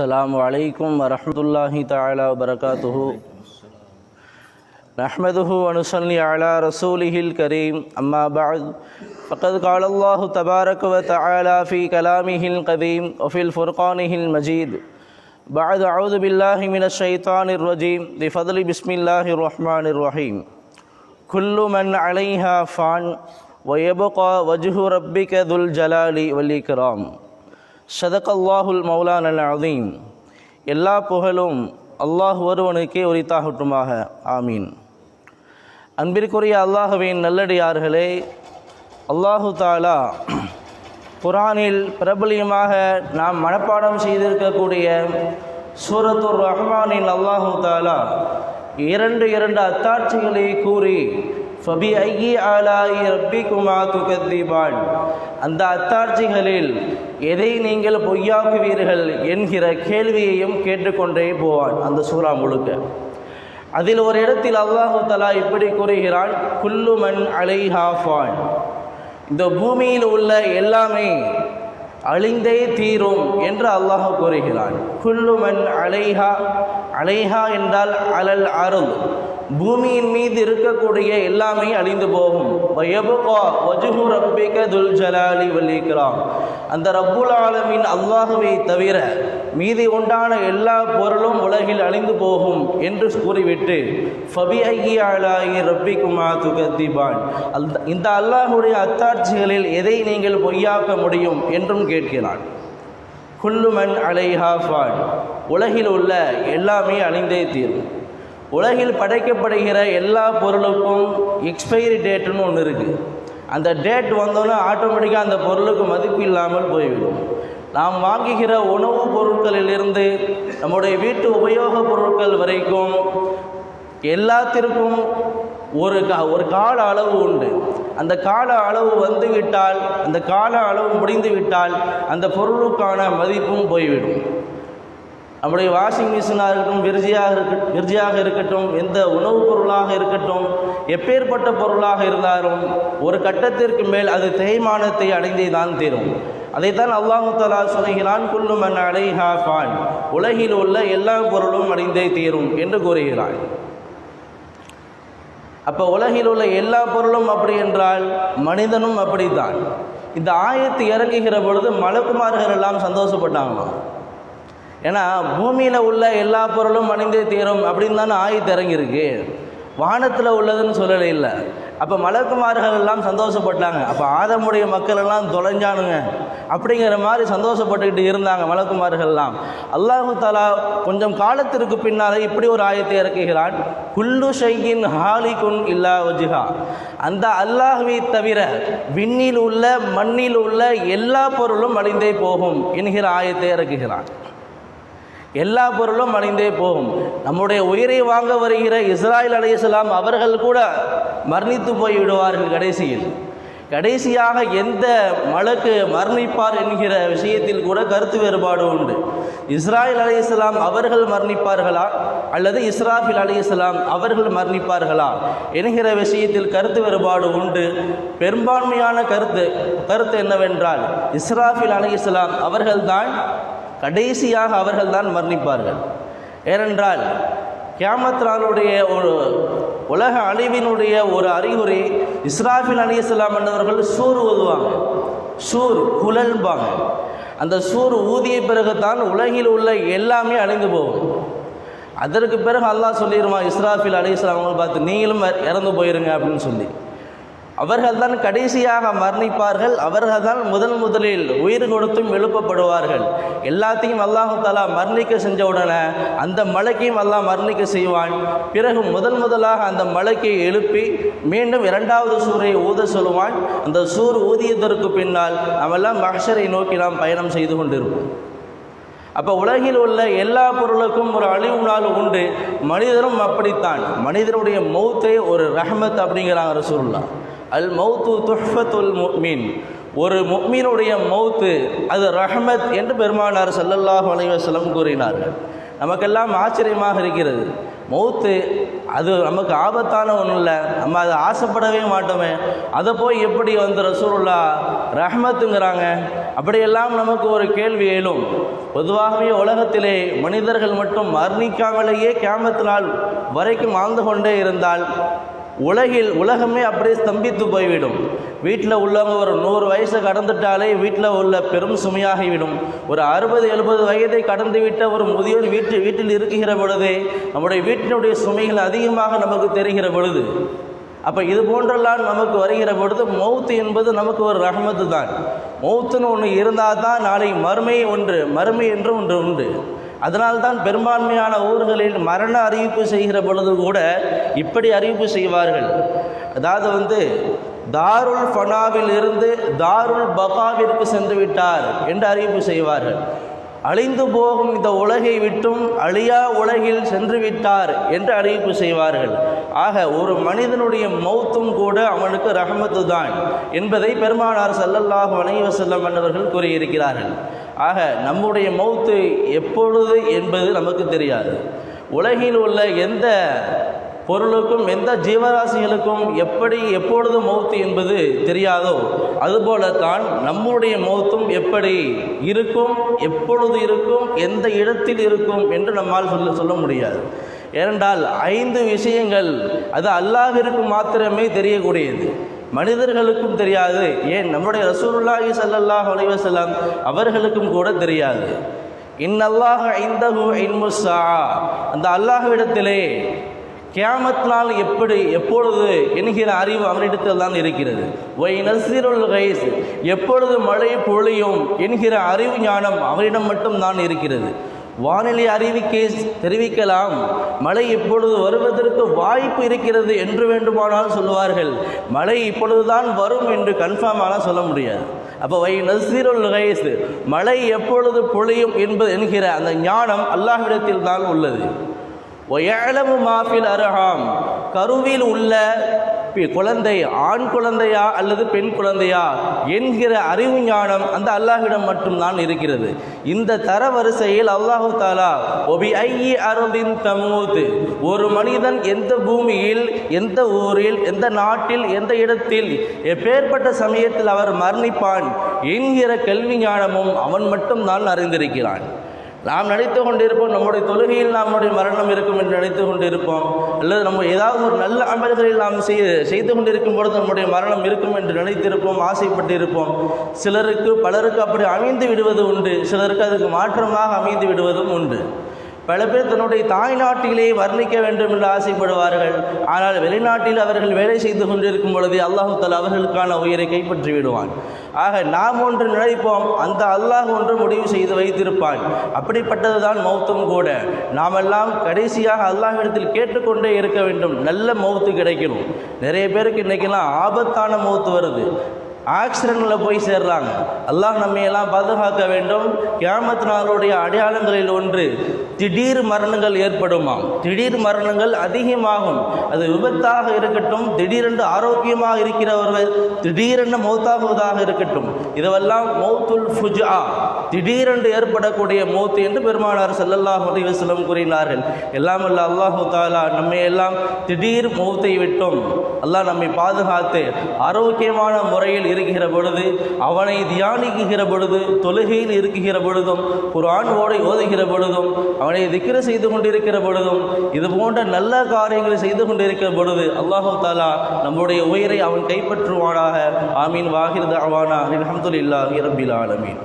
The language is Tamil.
السلام عليكم ورحمة الله تعالى وبركاته. نحمده ونصلي على رسوله الكريم. أما بعد فقد قال الله تبارك وتعالى في كلامه القديم وفي الفرقانه المجيد. بعد أعوذ بالله من الشيطان الرجيم. بفضل بسم الله الرحمن الرحيم. كل من عليها فان ويبقى وجه ربك ذو الجلال والإكرام. சதகல்லாஹுல் மௌலான் அல் அதீம் எல்லா புகழும் அல்லாஹ் ஒருவனுக்கே உரித்தாகட்டுமாக. ஆமீன். அன்பிற்குரிய அல்லாஹுவின் நல்லடியார்களே அல்லாஹு தாலா குரானில் பிரபலியமாக நாம் மனப்பாடம் செய்திருக்கக்கூடிய சூரத்துர் ரஹ்மானின் அல்லாஹு தாலா இரண்டு இரண்டு அத்தாட்சிகளை கூறி ஃபபி ஐயி ஆலாயி குமா துகத்திபான். அந்த அத்தாட்சிகளில் எதை நீங்கள் பொய்யாக்குவீர்கள் என்கிற கேள்வியையும் கேட்டுக்கொண்டே போவான் அந்த சூறா முழுக்க. அதில் ஒரு இடத்தில் அல்லாஹு தலா இப்படி கூறுகிறான் குல்லுமன் அலைஹாஃபான் இந்த பூமியில் உள்ள எல்லாமே அழிந்தே தீரும் என்று அல்லாஹ் கூறுகிறான். குல்லுமன் அலைஹா. அலைஹா என்றால் அலல் அருள். பூமியின் மீது இருக்கக்கூடிய எல்லாமே அழிந்து போகும். வஜுஹு ரப்பிக துல் ஜலாலி வலிக்கிறான் அந்த ரப்புல் ஆலமின் அல்லாஹுவை தவிர மீதி உண்டான எல்லா பொருளும் உலகில் அழிந்து போகும் என்று கூறிவிட்டு ஃபபி ஐயி ரப்பி குமா துகத்திபான். அல் இந்த அல்லாஹுடைய அத்தாட்சிகளில் எதை நீங்கள் பொய்யாக்க முடியும் என்றும் கேட்கிறான். குல்லுமன் அலைஹா ஃபான். உலகில் உள்ள எல்லாமே அழிந்தே தீரும். உலகில் படைக்கப்படுகிற எல்லா பொருளுக்கும் எக்ஸ்பைரி டேட்டுன்னு ஒன்று இருக்குது அந்த டேட் வந்தோன்னே ஆட்டோமேட்டிக்காக அந்த பொருளுக்கு மதிப்பு இல்லாமல் போய்விடும். நாம் வாங்குகிற உணவுப் பொருட்களிலிருந்து நம்முடைய வீட்டு உபயோகப் பொருட்கள் வரைக்கும் எல்லாத்திற்கும் ஒரு கா ஒரு கால அளவு உண்டு. அந்த கால அளவு வந்து விட்டால் அந்த கால அளவு முடிந்து விட்டால் அந்த பொருளுக்கான மதிப்பும் போய்விடும். நம்முடைய வாஷிங் மிஷினாக இருக்கட்டும் விரிஜியாக இருக்க விரிஜியாக இருக்கட்டும் எந்த உணவுப் பொருளாக இருக்கட்டும் எப்பேற்பட்ட பொருளாக இருந்தாலும் ஒரு கட்டத்திற்கு மேல் அது தேய்மானத்தை அடைந்தே தான் தீரும். அதைத்தான் அல்லாஹு தலா சொல்கிறான் குல்லுமன் அலைஹா ஃபான். உலகில் உள்ள எல்லா பொருளும் அடைந்தே தீரும் என்று கூறுகிறான் அப்போ உலகில் உள்ள எல்லா பொருளும் அப்படி என்றால் மனிதனும் அப்படித்தான். இந்த ஆயத்து இறங்குகிற பொழுது மலக்குமார்கள் எல்லாம் சந்தோஷப்பட்டாங்களாம். ஏன்னா பூமியில் உள்ள எல்லா பொருளும் அணிந்தே தீரும் அப்படின்னு தானே ஆயத்து இறங்கியிருக்கு வானத்தில் உள்ளதுன்னு சொல்லலை இல்லை. அப்போ மலக்குமார்கள் எல்லாம் சந்தோஷப்பட்டாங்க. அப்போ ஆதமுடைய மக்கள் எல்லாம் தொலைஞ்சானுங்க. அப்படிங்கிற மாதிரி சந்தோஷப்பட்டுக்கிட்டு இருந்தாங்க மலக்குமார்கள்லாம் அல்லாஹு தாலா கொஞ்சம் காலத்திற்கு பின்னால் இப்படி ஒரு ஆயத்தை இறக்குகிறான். குல்லு ஷையின் ஹாலிகுன் இல்லா வஜிஹா. அந்த அல்லாஹுவை தவிர விண்ணில் உள்ள மண்ணில் உள்ள எல்லா பொருளும் அழிந்தே போகும் என்கிற ஆயத்தை இறக்குகிறான். எல்லா பொருளும் அணிந்தே போகும். நம்முடைய உயிரை வாங்க வருகிற இஸ்ராயல் அலையாம் அவர்கள் கூட மரணித்து போய்விடுவார்கள் கடைசியில். கடைசியாக எந்த மலக்கு மரணிப்பார் என்கிற விஷயத்தில் கூட கருத்து வேறுபாடு உண்டு. இஸ்ராயல் இஸ்லாம் அவர்கள் மரணிப்பார்களா? அல்லது இஸ்ராஃபில் அலையாம் அவர்கள் மரணிப்பார்களா? என்கிற விஷயத்தில் கருத்து வேறுபாடு உண்டு. பெரும்பான்மையான கருத்து கருத்து என்னவென்றால் இஸ்ராஃபில் அலையாம் அவர்கள்தான் கடைசியாக அவர்கள்தான் மரணிப்பார்கள். ஏனென்றால் கியாமத்ரானுடைய ஒரு உலக அழிவினுடைய ஒரு அறிகுறி இஸ்ராஃபில் அலி இஸ்லாம் என்பவர்கள் சூர் ஊதுவாங்க. சூர் குழல்பாங்க. அந்த சூர் ஊதிய பிறகு தான் உலகில் உள்ள எல்லாமே அழிந்து போகும். அதற்கு பிறகு அல்லாஹ் சொல்லிடுவான் இஸ்ராஃபில் அலி இஸ்லாம் பார்த்து நீங்களும் இறந்து போயிருங்க அப்படின்னு சொல்லி. அவர்கள்தான் கடைசியாக மரணிப்பார்கள் அவர்கள் தான் முதல் முதலில் உயிர் கொடுத்தும் எழுப்பப்படுவார்கள். எல்லாத்தையும் அல்லாஹு தாலா மரணிக்க செஞ்ச உடனே அந்த மலைக்கையும் அல்லாஹ் மரணிக்க செய்வான். பிறகு முதல் முதலாக அந்த மலைக்கை எழுப்பி மீண்டும் இரண்டாவது சூரை ஊத சொல்லுவான். அந்த சூர் ஊதியதற்கு பின்னால் நாமெல்லாம் மஹரை நோக்கி நாம் பயணம் செய்து கொண்டிருப்போம். அப்போ உலகில் உள்ள எல்லா பொருளுக்கும் ஒரு அழிவு நாள் உண்டு. மனிதரும் அப்படித்தான். மனிதனுடைய மௌத்தே ஒரு ரஹமத் அப்படிங்கிறாங்க ரசூல்லா அல் மௌத்து துஹ்ஃபத்துல் முக்மீன் ஒரு முக்மீனுடைய மௌத்து அது ரஹமத் என்று பெருமானார் சல்லல்லாஹ் அலைஹி வஸல்லம் கூறினார்கள். நமக்கெல்லாம் ஆச்சரியமாக இருக்கிறது. மௌத்து அது நமக்கு ஆபத்தான ஒன்றும் இல்லை நம்ம அதை ஆசைப்படவே மாட்டோமே. அதை போய் எப்படி வந்து ரசூலுல்லா ரஹமத்துங்கிறாங்க? அப்படியெல்லாம் நமக்கு ஒரு கேள்வி எழும். பொதுவாகவே உலகத்திலே மனிதர்கள் மட்டும் மரணிக்காமலேயே கேமத்தினால் வரைக்கும் வாழ்ந்து கொண்டே இருந்தால் உலகில் உலகமே அப்படியே ஸ்தம்பித்து போய்விடும். வீட்டில் உள்ளவங்க ஒரு நூறு வயசை கடந்துட்டாலே வீட்டில் உள்ள பெரும் சுமையாகிவிடும். ஒரு அறுபது எழுபது வயதை கடந்து விட்ட ஒரு முதியோர் வீட்டு வீட்டில் இருக்கிற பொழுதே நம்முடைய வீட்டினுடைய சுமைகள் அதிகமாக நமக்கு தெரிகிற பொழுது. அப்போ இது போன்றெல்லாம் நமக்கு வருகிற பொழுது மௌத்து என்பது நமக்கு ஒரு ரஹமத்து தான் மௌத்துன்னு ஒன்று இருந்தால் தான் நாளை மறுமை ஒன்று மறுமை என்று ஒன்று உண்டு. அதனால்தான் பெரும்பான்மையான ஊர்களில் மரண அறிவிப்பு செய்கிற பொழுது கூட இப்படி அறிவிப்பு செய்வார்கள். அதாவது வந்து தாருல் ஃபனாவில் இருந்து தாருல் பகாவிற்கு சென்று விட்டார் என்று அறிவிப்பு செய்வார்கள். அழிந்து போகும் இந்த உலகை விட்டும் அழியா உலகில் சென்று விட்டார் என்று அறிவிப்பு செய்வார்கள். ஆக ஒரு மனிதனுடைய மௌத்தும் கூட அவனுக்கு ரஹமத்து தான் என்பதை பெருமானார் சல்லல்லாஹு அலைஹி வஸல்லம் என்பவர்கள் கூறியிருக்கிறார்கள். ஆக நம்முடைய மௌத்து எப்பொழுது என்பது நமக்கு தெரியாது. உலகில் உள்ள எந்த பொருளுக்கும் எந்த ஜீவராசிகளுக்கும் எப்படி எப்பொழுது மௌத்து என்பது தெரியாதோ அதுபோலத்தான் நம்முடைய மௌத்தும் எப்படி இருக்கும் எப்பொழுது இருக்கும் எந்த இடத்தில் இருக்கும் என்று நம்மால் சொல்ல சொல்ல முடியாது. ஏனென்றால் ஐந்து விஷயங்கள் அது அல்லாஹிற்கு மாத்திரமே தெரியக்கூடியது. மனிதர்களுக்கும் தெரியாது. ஏன்? நம்முடைய ரசூலுல்லாஹி சல்லாஹ் அலைவசல்லாம் அவர்களுக்கும் கூட தெரியாது. இன்னல்லாஹ ஐந்தஹு இல்முஸ்ஸா அந்த அல்லாஹ்விடத்திலே கியாமத் நாள் எப்படி எப்பொழுது என்கிற அறிவு அவனிடத்தில் தான் இருக்கிறது. ஒய் நசீருல் கைஸ். எப்பொழுது மழை பொழியும் என்கிற அறிவு ஞானம் அவனிடம் மட்டும் தான் இருக்கிறது. வானிலை அறிவிக்கை தெரிவிக்கலாம். மழை இப்பொழுது வருவதற்கு வாய்ப்பு இருக்கிறது என்று வேண்டுமானால் சொல்லுவார்கள். மழை இப்பொழுதுதான் வரும் என்று கன்ஃபார்மாக சொல்ல முடியாது. அப்போ வை நசீருல் நகைசு மழை எப்பொழுது பொழியும் என்பது என்கிற அந்த ஞானம் அல்லாஹ்விடத்தில் தான் உள்ளது ஒயளவு மாஃபில் அருகாம் கருவில் உள்ள குழந்தை ஆண் குழந்தையா அல்லது பெண் குழந்தையா என்கிற அறிவு ஞானம் அந்த அல்லாஹிடம் மட்டும்தான் இருக்கிறது. இந்த தரவரிசையில் அல்லாஹு தாலா ஒபி ஐயி அருந்தின் தமூத். ஒரு மனிதன் எந்த பூமியில் எந்த ஊரில் எந்த நாட்டில் எந்த இடத்தில் எப்பேற்பட்ட சமயத்தில் அவர் மரணிப்பான் என்கிற கல்வி ஞானமும் அவன் மட்டும்தான் அறிந்திருக்கிறான். நாம் நினைத்து கொண்டிருப்போம். நம்முடைய தொழுகையில் நம்முடைய மரணம் இருக்கும் என்று நினைத்து கொண்டிருப்போம். அல்லது நம்ம ஏதாவது ஒரு நல்ல அமல்களில் நாம் செய்ய செய்து கொண்டிருக்கும் பொழுது நம்முடைய மரணம் இருக்கும் என்று நினைத்திருப்போம் ஆசைப்பட்டிருப்போம். சிலருக்கு பலருக்கு அப்படி அமைந்து விடுவது உண்டு. சிலருக்கு அதுக்கு மாற்றமாக அமைந்து விடுவதும் உண்டு. பல பேர் தன்னுடைய தாய் நாட்டிலே வர்ணிக்க வேண்டும் என்று ஆசைப்படுவார்கள். ஆனால் வெளிநாட்டில் அவர்கள் வேலை செய்து கொண்டிருக்கும் பொழுது அல்லாஹு அவர்களுக்கான உயிரை கைப்பற்றி விடுவான். ஆக நாம் ஒன்று நினைப்போம் அந்த அல்லாஹ் ஒன்று முடிவு செய்து வைத்திருப்பான். அப்படிப்பட்டதுதான் மௌத்தும் கூட. நாமெல்லாம் கடைசியாக அல்லாஹிடத்தில் கேட்டுக்கொண்டே இருக்க வேண்டும். நல்ல மௌத்து கிடைக்கணும். நிறைய பேருக்கு இன்றைக்கெல்லாம் ஆபத்தான மௌத்து வருது. ஆக்சிடெண்ட்டில் போய் சேர்றாங்க. அல்லாஹ் நம்மையெல்லாம் பாதுகாக்க வேண்டும். கியாமத் நாளுடைய அடையாளங்களில் ஒன்று திடீர் மரணங்கள் ஏற்படுமாம். திடீர் மரணங்கள் அதிகமாகும். அது விபத்தாக இருக்கட்டும் திடீரென்று ஆரோக்கியமாக இருக்கிறவர்கள் திடீரென்று மௌத்தாகுவதாக இருக்கட்டும். இதுவெல்லாம் மௌத்துல் ஃபுஜா திடீரென்று ஏற்படக்கூடிய மௌத்து என்று பெருமானார் செல்லல்லாஹ் அலிவசலம் கூறினார்கள். எல்லாம் அல்ல அல்லாஹு தாலா நம்மை எல்லாம் திடீர் மௌத்தை விட்டோம். அல்லாஹ் நம்மை பாதுகாத்து ஆரோக்கியமான முறையில் இருக்கிற பொழுது அவனை தியானிக்குகிற பொழுது தொழுகையில் இருக்குகிற பொழுதும் குரான் ஓடை ஓதுகிற பொழுதும் அவனை திக்கிர செய்து கொண்டிருக்கிற பொழுதும் இது போன்ற நல்ல காரியங்களை செய்து கொண்டிருக்கிற பொழுது அல்லாஹு தாலா நம்முடைய உயிரை அவன் கைப்பற்றுவானாக. ஆமீன். வாஹிர் தஅவானா. அலமதுல்லாஹி ரபில் ஆலமீன்.